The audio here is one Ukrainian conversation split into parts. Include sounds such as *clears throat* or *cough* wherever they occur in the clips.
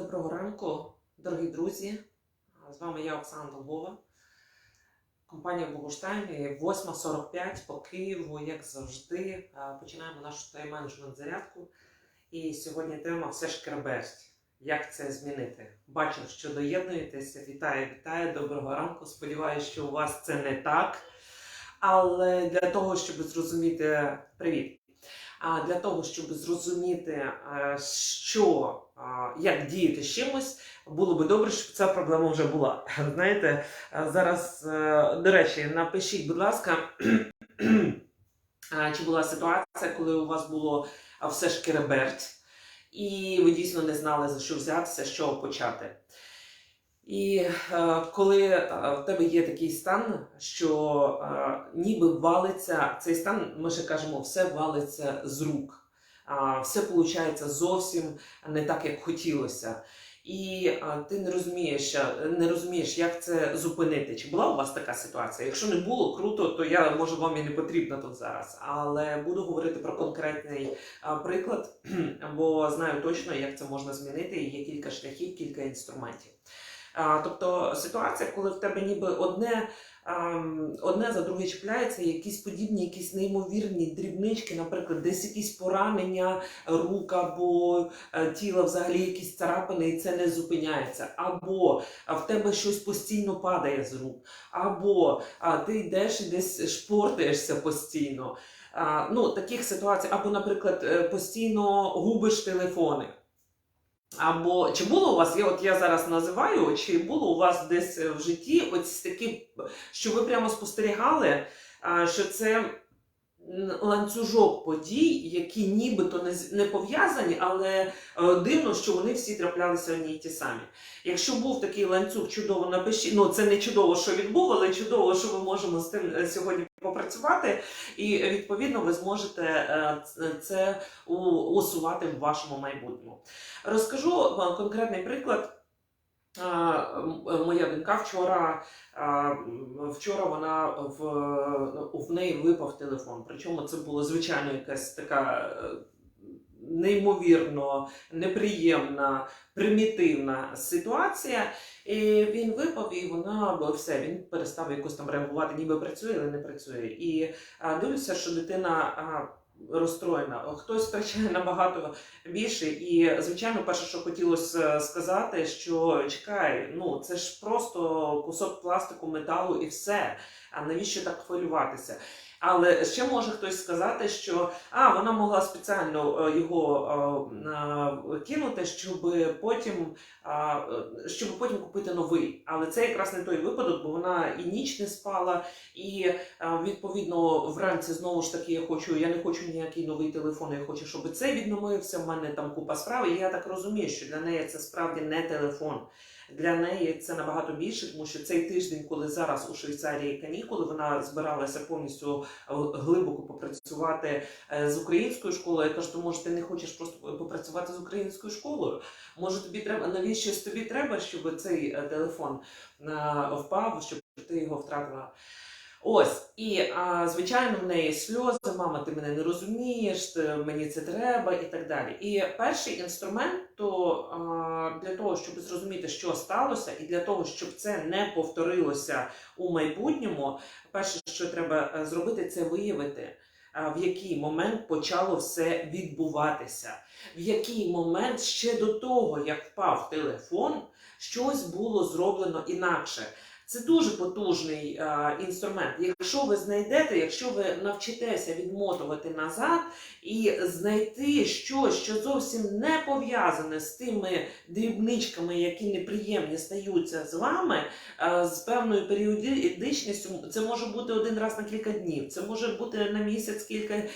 Доброго ранку, дорогі друзі. З вами я Оксана Долгова, компанія Богуштайм. і 8.45 по Києву, як завжди. Е, Починаємо нашу тайм-менеджмент зарядку. І сьогодні тема все ж кербесть. Як це змінити? Бачу, що доєднуєтеся. Вітаю, вітаю, доброго ранку. Сподіваюся, що у вас це не так. Але для того, щоб зрозуміти привіт. Для того, щоб зрозуміти, е, що як діяти з чимось, було би добре, щоб ця проблема вже була. *laughs* Знаєте, е, зараз, е, до речі, напишіть, будь ласка, *clears throat* чи була ситуація, коли у вас було все ж кереберть, і ви дійсно не знали, за що взятися, з чого почати. І е, коли е, в тебе є такий стан, що е, ніби валиться цей стан, ми ще кажемо, все валиться з рук, все виходить зовсім не так, як хотілося. І ти не розумієш, не розумієш, як це зупинити. Чи була у вас така ситуація? Якщо не було, круто, то я може вам і не потрібна тут зараз. Але буду говорити про конкретний приклад, *clears throat* бо знаю точно, як це можна змінити. і Є кілька шляхів, кілька інструментів. Тобто ситуація, коли в тебе ніби одне, одне за друге чіпляється, якісь подібні, якісь неймовірні дрібнички, наприклад, десь якісь поранення рук або е, тіла, взагалі якісь царапини, і це не зупиняється. Або в тебе щось постійно падає з рук, або ти йдеш і десь шпортаєшся постійно. Ну, таких ситуацій, або, наприклад, е, постійно губиш телефони. Або чи було у вас, я от я зараз називаю, чи було у вас десь в житті ось такі, що ви прямо спостерігали, що це ланцюжок подій, які нібито не, пов'язані, але е, дивно, що вони всі траплялися одні й ті самі. Якщо був такий ланцюг, чудово напишіть. Ну це не чудово, що він був, але чудово, що ми можемо з тим е, сьогодні попрацювати, і е, відповідно ви зможете е, це усувати в вашому майбутньому. Розкажу е, конкретний приклад. Моя донька вчора, вчора вона в, в неї випав телефон. Причому це було звичайно якась така е, неймовірно неприємна, примітивна ситуація. І він випав, і вона бо все, він перестав якось там реагувати, ніби працює, але не працює. І дивлюся, що дитина. Розстроєна, хтось втрачає набагато більше. І, звичайно, перше, що хотілося сказати, що чекай, ну це ж просто кусок пластику, металу і все. А навіщо так хвилюватися? Але ще може хтось сказати, що а вона могла спеціально е, його е, кинути, щоб потім, е, щоб потім купити новий. Але це якраз не той випадок, бо вона і ніч не спала, і відповідно вранці знову ж таки я хочу. Я не хочу ніякий новий телефон. Я хочу, щоб цей відновився. В мене там купа справ. І я так розумію, що для неї це справді не телефон. Для неї це набагато більше, тому що цей тиждень, коли зараз у Швейцарії канікули, вона збиралася повністю е, глибоко попрацювати е, з українською школою. Я кажу, то може ти не хочеш просто попрацювати з українською школою? Може тобі треба навіщо тобі треба, щоб цей е, телефон впав, щоб ти його втратила? Ось, і а, звичайно, в неї сльози, мама, ти мене не розумієш, ти- мені це треба і так далі. І перший інструмент то а, для того, щоб зрозуміти, що сталося, і для того, щоб це не повторилося у майбутньому, перше, що треба е, зробити, це виявити. В який момент почало все відбуватися, в який момент ще до того, як впав телефон, щось було зроблено інакше. Це дуже потужний е, інструмент. Якщо ви знайдете, якщо ви навчитеся відмотувати назад і знайти щось, що зовсім не пов'язане з тими дрібничками, які неприємні стаються з вами, е, з певною періодичністю, це може бути один раз на кілька днів, це може бути на місяць кілька е,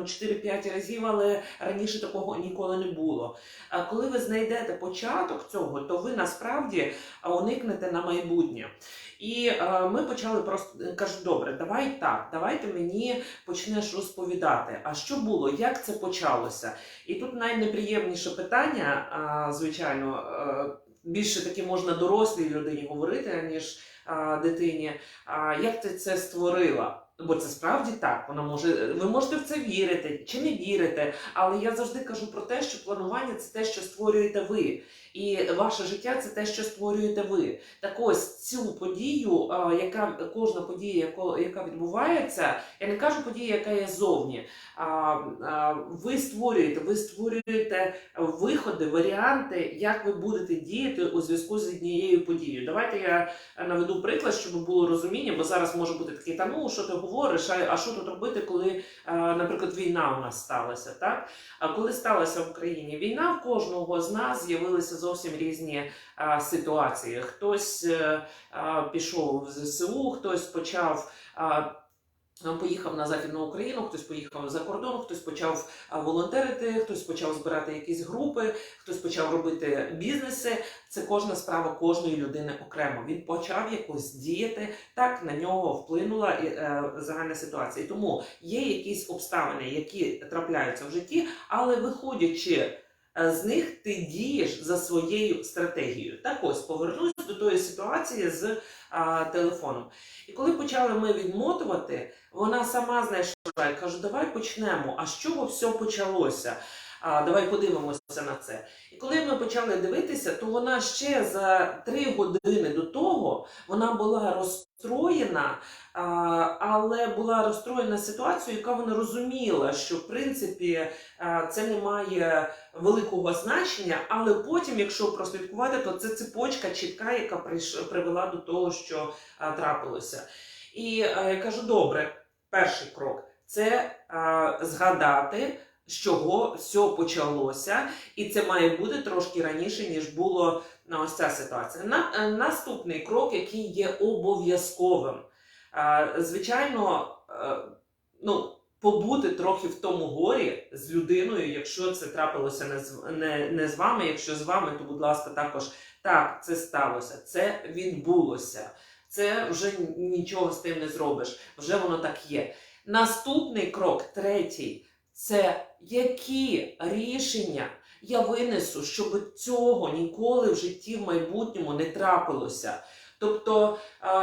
там 4-5 разів, але раніше такого ніколи не було. А коли ви знайдете початок цього, то ви насправді уникнете на майбутнє. І е, ми почали просто е, кажу, добре, давай так, давайте мені почнеш розповідати, а що було, як це почалося. І тут найнеприємніше питання, звичайно, е, більше таки можна дорослій людині говорити, ніж дитині, як ти це створила? Бо це справді так, вона може, ви можете в це вірити чи не вірите, але я завжди кажу про те, що планування це те, що створюєте ви. І ваше життя це те, що створюєте ви. Так ось цю подію, яка кожна подія, яка відбувається, я не кажу подія, яка є зовні. Ви створюєте, ви створюєте виходи, варіанти, як ви будете діяти у зв'язку з однією подією. Давайте я наведу приклад, щоб було розуміння, бо зараз може бути такий, та ну що ти говориш, а, що тут робити, коли, наприклад, війна у нас сталася, так? А коли сталася в Україні війна, в кожного з нас з'явилися зовсім різні а, ситуації. Хтось е, а, пішов в ЗСУ, хтось почав. А, Поїхав на західну Україну, хтось поїхав за кордон, хтось почав волонтерити, хтось почав збирати якісь групи, хтось почав робити бізнеси. Це кожна справа кожної людини окремо. Він почав якось діяти, так на нього вплинула е, загальна ситуація. Тому є якісь обставини, які трапляються в житті, але виходячи з них, ти дієш за своєю стратегією. Так ось повернусь до тої ситуації з а, телефоном. І коли почали ми відмотувати, вона сама знайшла Я кажу, давай почнемо. А з чого все почалося? А, давай подивимося на це. І коли ми почали дивитися, то вона ще за три години до того вона була розстроєна, але була розстроєна ситуацією, яка вона розуміла, що в принципі це не має великого значення, але потім, якщо прослідкувати, то це цепочка чітка, яка привела до того, що трапилося. І я кажу: добре, перший крок це згадати. З чого все почалося, і це має бути трошки раніше, ніж було на ось ця ситуація. На, е, наступний крок, який є обов'язковим. Е, звичайно, е, ну, побути трохи в тому горі з людиною, якщо це трапилося не з, не, не з вами, якщо з вами, то будь ласка, також так, це сталося, це відбулося. Це вже нічого з тим не зробиш, вже воно так є. Наступний крок, третій, це які рішення я винесу, щоб цього ніколи в житті в майбутньому не трапилося. Тобто,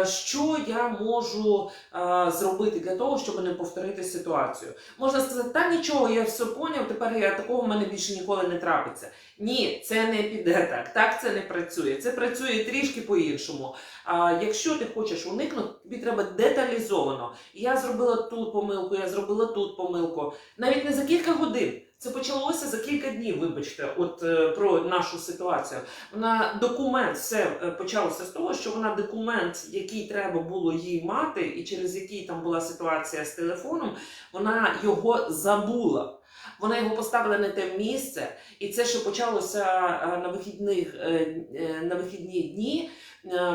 е, що я можу е, зробити для того, щоб не повторити ситуацію? Можна сказати, та нічого, я все поняв, тепер я такого в мене більше ніколи не трапиться. Ні, це не піде так. Так це не працює. Це працює трішки по-іншому. А якщо ти хочеш уникнути, тобі треба деталізовано. Я зробила тут помилку, я зробила тут помилку. Навіть не за кілька годин. Це почалося за кілька днів. Вибачте, от е, про нашу ситуацію. Вона документ все е, почалося з того, що вона документ, який треба було їй мати, і через який там була ситуація з телефоном, вона його забула. Вона його поставила не те місце, і це ще почалося е, на вихідних е, на вихідні дні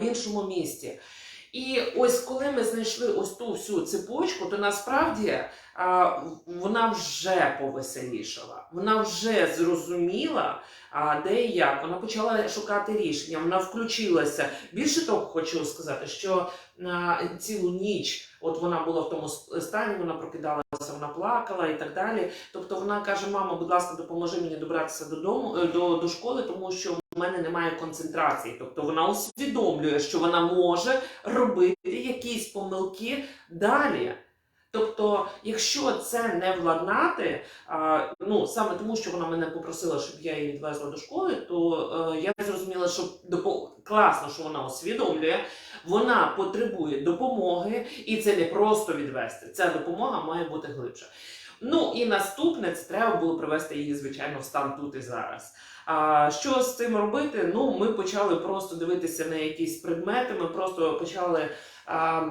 в іншому місті. І ось коли ми знайшли ось ту всю цепочку, то насправді а, вона вже повеселішала, вона вже зрозуміла, а, де і як. Вона почала шукати рішення, вона включилася. Більше того, хочу сказати, що а, цілу ніч, от вона була в тому стані, вона прокидалася, вона плакала і так далі. Тобто вона каже: мама, будь ласка, допоможи мені добратися додому е, до, до школи, тому що в мене немає концентрації. Тобто вона усвідомлює, що вона може робити якісь помилки далі. Тобто, якщо це не владнати, ну саме тому, що вона мене попросила, щоб я її відвезла до школи, то е, я зрозуміла, що допо... класно, що вона усвідомлює, вона потребує допомоги, і це не просто відвести. Ця допомога має бути глибша. Ну і наступне це треба було привести її, звичайно, в стан тут і зараз. А що з цим робити? Ну, ми почали просто дивитися на якісь предмети. Ми просто почали. А,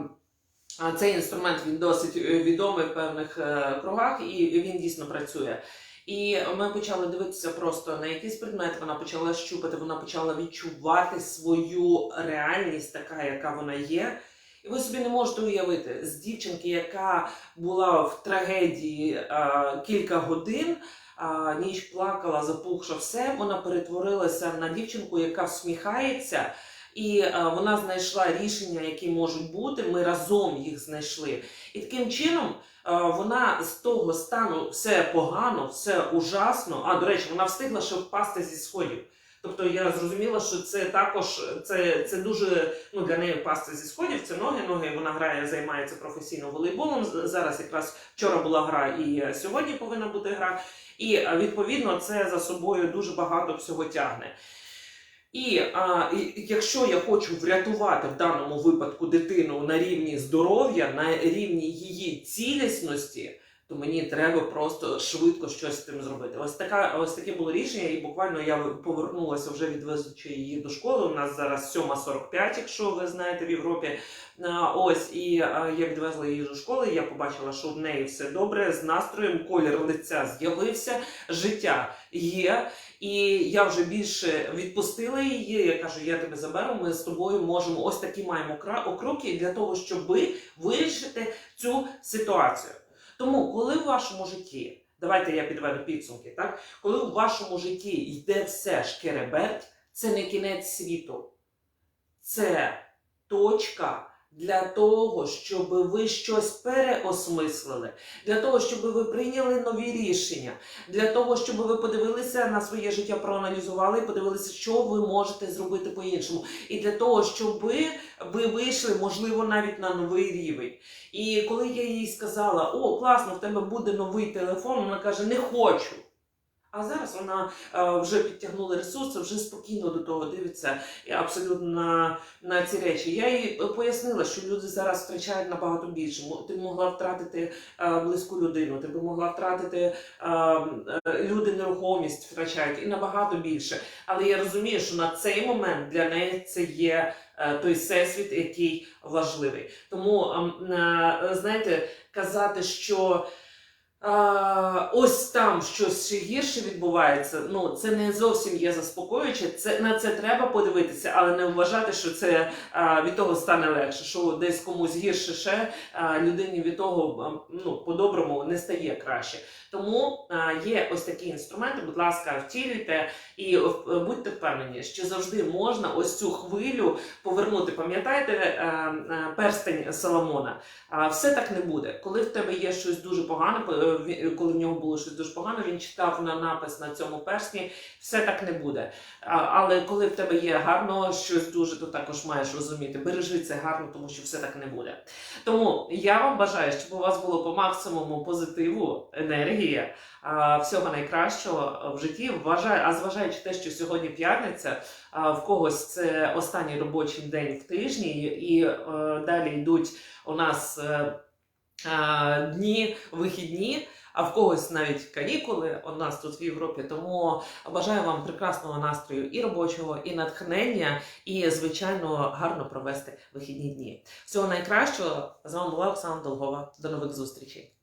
цей інструмент він досить е, відомий в певних е, кругах, і він дійсно працює. І ми почали дивитися просто на якийсь предмет. Вона почала щупати, вона почала відчувати свою реальність, така, яка вона є. І ви собі не можете уявити з дівчинки, яка була в трагедії е, кілька годин, ніч плакала, запухша все. Вона перетворилася на дівчинку, яка всміхається, і вона знайшла рішення, які можуть бути. Ми разом їх знайшли. І таким чином вона з того стану все погано, все ужасно. А до речі, вона встигла ще впасти зі сходів. Тобто я зрозуміла, що це також це, це дуже ну для неї пасти зі сходів. Це ноги. Ноги вона грає, займається професійно волейболом. Зараз якраз вчора була гра, і сьогодні повинна бути гра. І е, відповідно це за собою дуже багато всього тягне. І, а, і якщо я хочу врятувати в даному випадку дитину на рівні здоров'я, на рівні її цілісності, то мені треба просто швидко щось з тим зробити. Ось така, ось таке було рішення, і буквально я повернулася вже відвезучи її до школи. У нас зараз 7.45, якщо ви знаєте в Європі. Ось і я відвезла її до школи. Я побачила, що в неї все добре з настроєм, колір лиця з'явився, життя є. І я вже більше відпустила її. Я кажу, я тебе заберу. Ми з тобою можемо ось такі маємо кроки для того, щоб вирішити цю ситуацію. Тому, коли в вашому житті, давайте я підведу підсумки, так? Коли в вашому житті йде все шкереберть, це не кінець світу, це точка для того, щоб ви щось переосмислили, для того, щоб ви прийняли нові рішення, для того, щоб ви подивилися на своє життя, проаналізували і подивилися, що ви можете зробити по-іншому. І для того, щоб ви, ви вийшли, можливо, навіть на новий рівень. І коли я їй сказала, о, класно, в тебе буде новий телефон, вона каже, не хочу. А зараз вона е, вже підтягнула ресурси, вже спокійно до того дивиться абсолютно на, на ці речі. Я їй пояснила, що люди зараз втрачають набагато більше. Ти могла втратити е, близьку людину, ти б могла втратити е, люди нерухомість втрачають і набагато більше. Але я розумію, що на цей момент для неї це є той всесвіт, який важливий. Тому ем, знаєте, казати, що. А, ось там щось ще гірше відбувається. Ну це не зовсім є заспокоююче. Це на це треба подивитися, але не вважати, що це а, від того стане легше. Що десь комусь гірше ще а, людині від того ну по-доброму не стає краще. Тому а, є ось такі інструменти. Будь ласка, втілюйте і е, будьте впевнені, що завжди можна ось цю хвилю повернути. Пам'ятаєте е, е, перстень Соломона? А все так не буде. Коли в тебе є щось дуже погане, коли в нього було щось дуже погане, він читав на напис на цьому персні, все так не буде. Але коли в тебе є гарно щось дуже, то також маєш розуміти. Бережи це гарно, тому що все так не буде. Тому я вам бажаю, щоб у вас було по максимуму позитиву, енергії, всього найкращого в житті. Вважаю, а зважаючи те, що сьогодні п'ятниця, в когось це останній робочий день в тижні, і е, далі йдуть у нас е, дні вихідні, а в когось навіть канікули у нас тут в Європі. Тому бажаю вам прекрасного настрою і робочого, і натхнення, і звичайно гарно провести вихідні дні. Всього найкращого з вами була Оксана Долгова. До нових зустрічей.